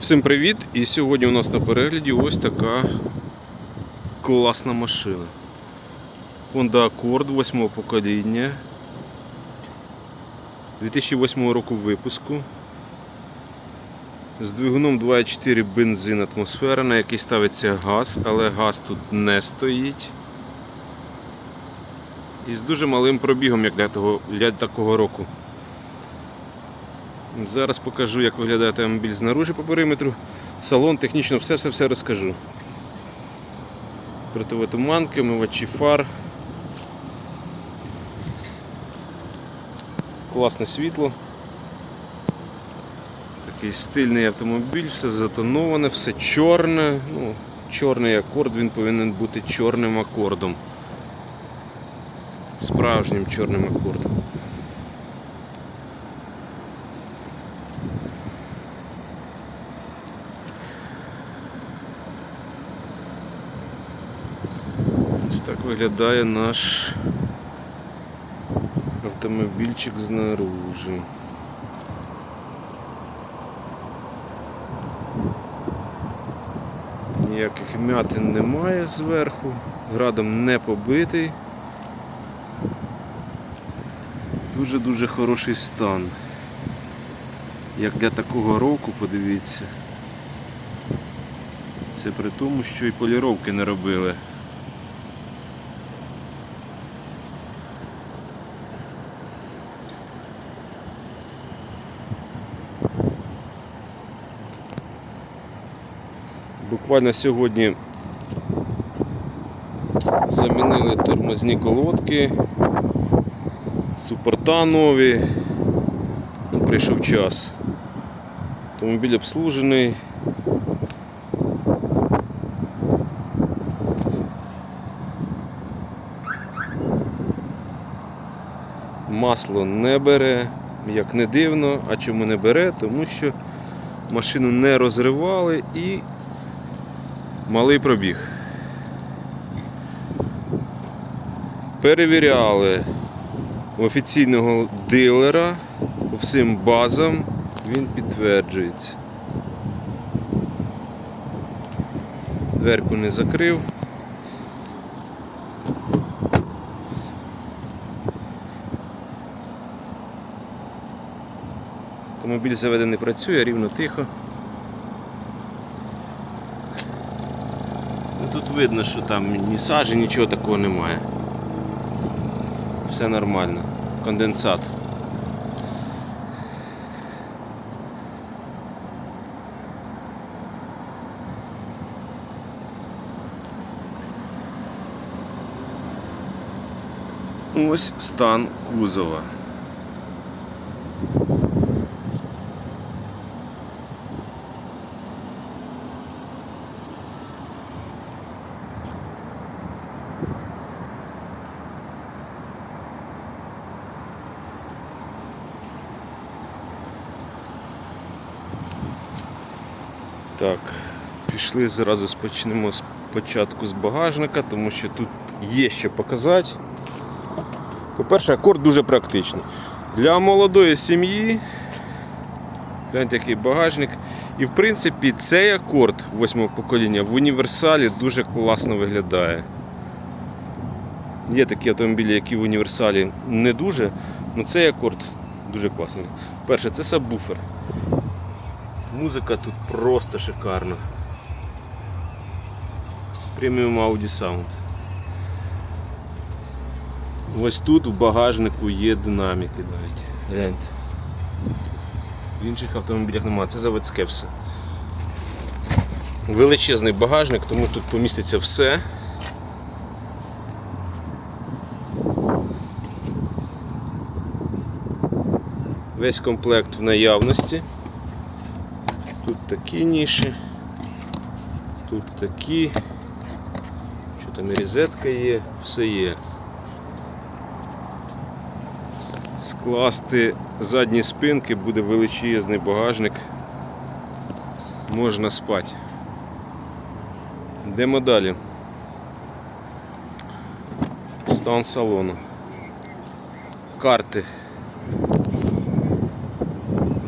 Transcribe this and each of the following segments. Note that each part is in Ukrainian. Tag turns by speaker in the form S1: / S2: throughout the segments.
S1: Всім привіт! І сьогодні у нас на перегляді ось така класна машина. Honda Accord 8 покоління 2008 року випуску. З двигуном 2.4 бензин атмосфера, на який ставиться газ, але газ тут не стоїть. І з дуже малим пробігом, як для, того, для такого року. Зараз покажу, як виглядає автомобіль знаружи по периметру. Салон, технічно все-все-все розкажу. Противотуманки, омивачі фар. Класне світло. Такий стильний автомобіль, все затоноване, все чорне. Ну, чорний акорд, він повинен бути чорним акордом. Справжнім чорним акордом. Ось так виглядає наш автомобільчик знаружи. Ніяких м'ятин немає зверху, градом не побитий. Дуже-дуже хороший стан. Як для такого року, подивіться. Це при тому, що і поліровки не робили. Буквально сьогодні замінили тормозні колодки, супорта нові. Ну, прийшов час. Автомобіль обслужений. Масло не бере, як не дивно. А чому не бере? Тому що машину не розривали і малий пробіг. Перевіряли офіційного дилера по всім базам, він підтверджується. Дверку не закрив. Автомобіль заведений працює, рівно тихо. Ну, Тут видно, що там ні сажі, нічого такого немає. Все нормально. Конденсат. Ось стан кузова. Так, пішли зразу спочнемо спочатку з багажника, тому що тут є що показати. По-перше, акорд дуже практичний. Для молодої сім'ї, гляньте, який багажник. І в принципі цей акорд восьмого покоління в універсалі дуже класно виглядає. Є такі автомобілі, які в універсалі не дуже, але цей акорд дуже класний. Перше, це сабвуфер. Музика тут просто шикарна. Преміум Audi Sound. Ось тут в багажнику є динаміки навіть. Гляньте. В інших автомобілях немає, це заводське все. Величезний багажник, тому тут поміститься все. Весь комплект в наявності. Тут такі ніші, тут такі, що там і розетка є, все є. Скласти задні спинки буде величезний багажник. Можна спати. Йдемо далі. Стан салону. Карти.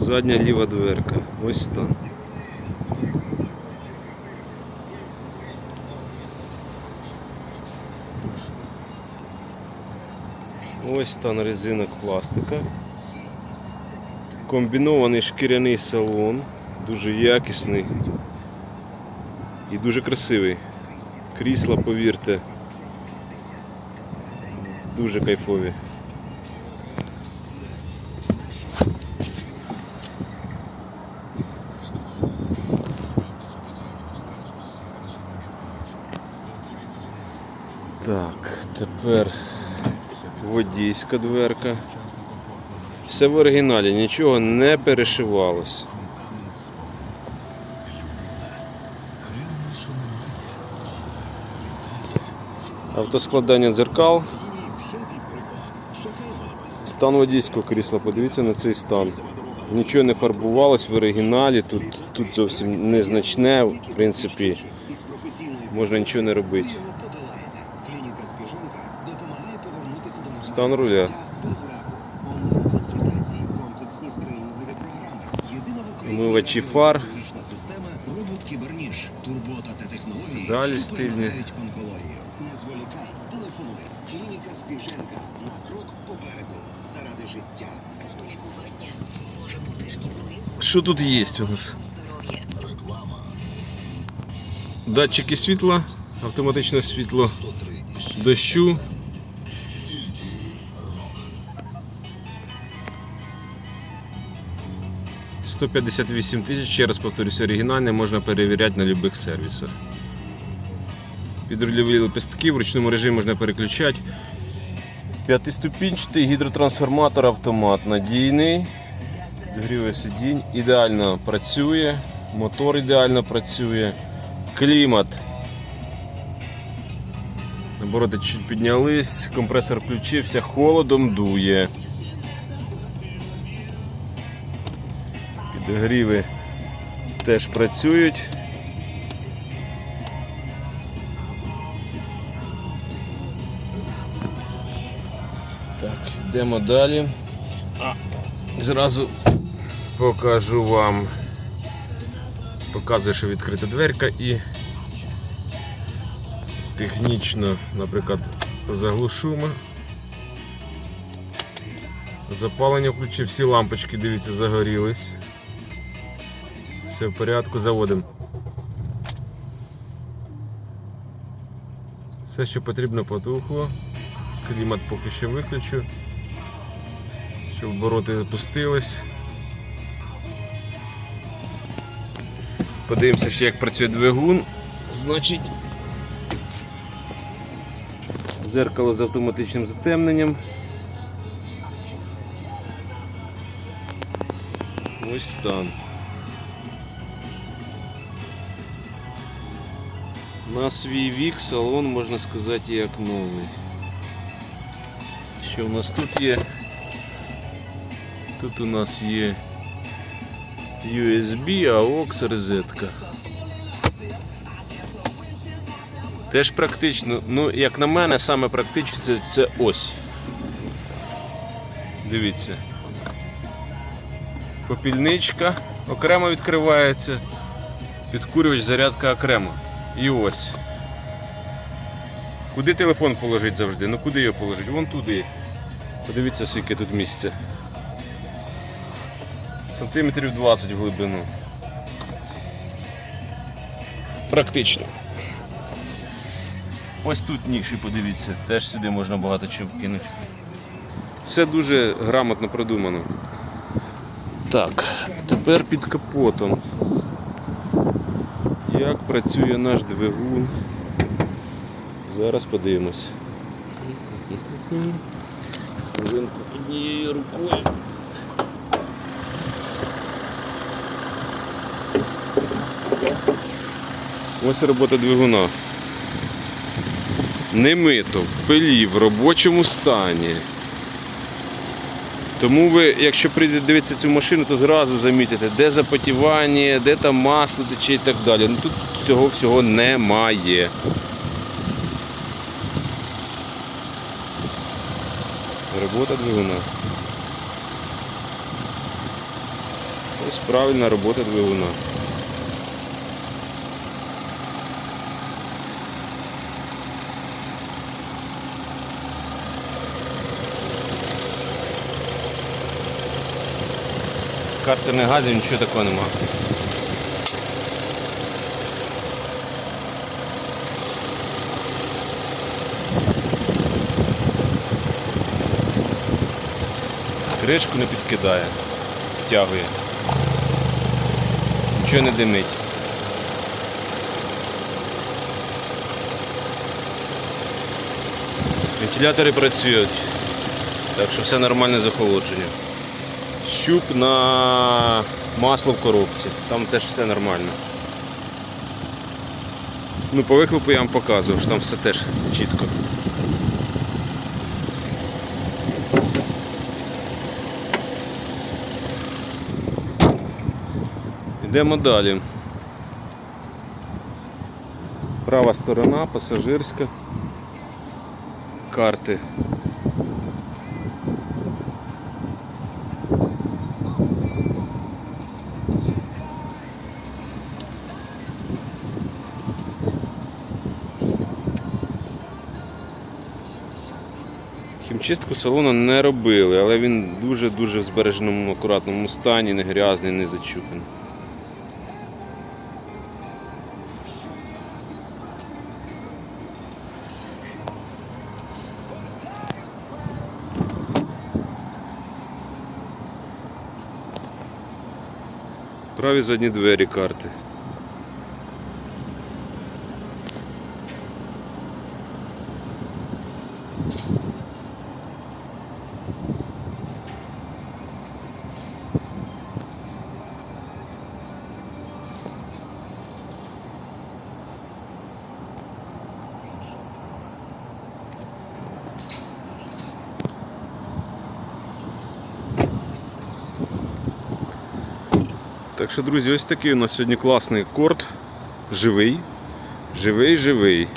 S1: Задня ліва дверка. Ось стан. Ось стан резинок пластика. Комбінований шкіряний салон, дуже якісний і дуже красивий. Крісла, повірте, дуже кайфові. Так, тепер водійська дверка. Все в оригіналі, нічого не перешивалось. Автоскладання дзеркал. Стан водійського крісла, подивіться на цей стан. Нічого не фарбувалось в оригіналі, тут, тут зовсім незначне, в принципі, можна нічого не робити.
S2: Спіжанка допомагає повернутися до
S1: Стан руля.
S2: життя без раку. Онлайн-консультації, комплексні скринінгові програми. Єдина в Україні
S1: Омивачі фар.
S2: технологічна система робот Кіберніж. Турбота та технології,
S1: Далі
S2: що
S1: стильні.
S2: перемагають онкологію. Не зволікай, телефонуй. Клініка Спіженка на крок попереду. Заради життя.
S3: Самолікування може бути шкідливим
S1: Що тут є у нас?
S3: здоров'я.
S1: Датчики світла, автоматичне світло дощу. «158 тисяч, ще раз повторюсь, оригінальне можна перевіряти на будь-яких сервісах. Підрульові лепестки в ручному режимі можна переключати. П'ятиступінчатий гідротрансформатор автомат надійний. Підігріває сидінь, ідеально працює, мотор ідеально працює, клімат. Обороти чуть піднялись, компресор включився, холодом дує. Підігріви теж працюють. Так, йдемо далі. А, зразу покажу вам. Показую, що відкрита дверка і технічно, наприклад, заглушу. ми. Запалення включив, всі лампочки, дивіться, загорілись. Все в порядку, заводимо. Все, що потрібно, потухло. Клімат поки що виключу. Щоб обороти запустились. Подивимося ще, як працює двигун. Значить, дзеркало з автоматичним затемненням. Ось стан. На свій вік салон, можна сказати, як новий. Що у нас тут є? Тут у нас є USB, AUX розетка. Теж практично, ну, як на мене, саме практичне це, це ось. Дивіться. Попільничка окремо відкривається, підкурювач, зарядка окремо. І ось. Куди телефон положити завжди? Ну куди його положити? Вон туди. Подивіться, скільки тут місця. Сантиметрів 20 в глибину. Практично. Ось тут ніші, подивіться, теж сюди можна багато чого вкинути. Все дуже грамотно продумано. Так, тепер під капотом. Як працює наш двигун? Зараз подивимось. Хвилинку однією рукою. Ось робота двигуна. Не мито, в пилі, в робочому стані. Тому ви, якщо прийдете дивитися цю машину, то зразу замітите, де запотівання, де там масло тече і так далі. Ну тут цього всього немає. Робота двигуна. Ось правильна робота двигуна. Картерних газів нічого такого нема. Кришку не підкидає, втягує. Нічого не димить. Вентилятори працюють, так що все нормальне з охолодженням. Щуп на масло в коробці, там теж все нормально. Ну, по вихлопу я вам показував, що там все теж чітко. Йдемо далі. Права сторона, пасажирська. Карти. Хімчистку салону не робили, але він дуже-дуже в збереженому акуратному стані, не грязний, не зачуханий. Праві задні двері карти. Так що, друзі, ось такий у нас сьогодні класний корт. Живий. Живий, живий.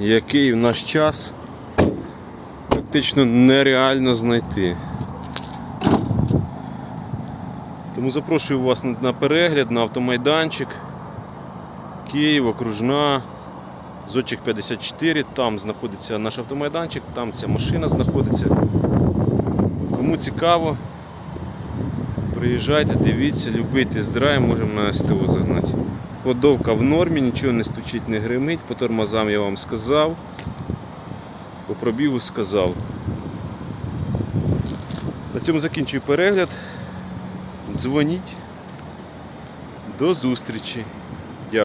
S1: Який в наш час практично нереально знайти. Тому запрошую вас на- перегляд, на автомайданчик. Київ, окружна, Зодчик 54, там знаходиться наш автомайданчик, там ця машина знаходиться. Кому цікаво, Приїжджайте, дивіться, любите тест-драйв, можемо на СТО загнати. Ходовка в нормі, нічого не стучить, не гримить, по тормозам я вам сказав. По пробігу сказав. На цьому закінчую перегляд. Дзвоніть. До зустрічі.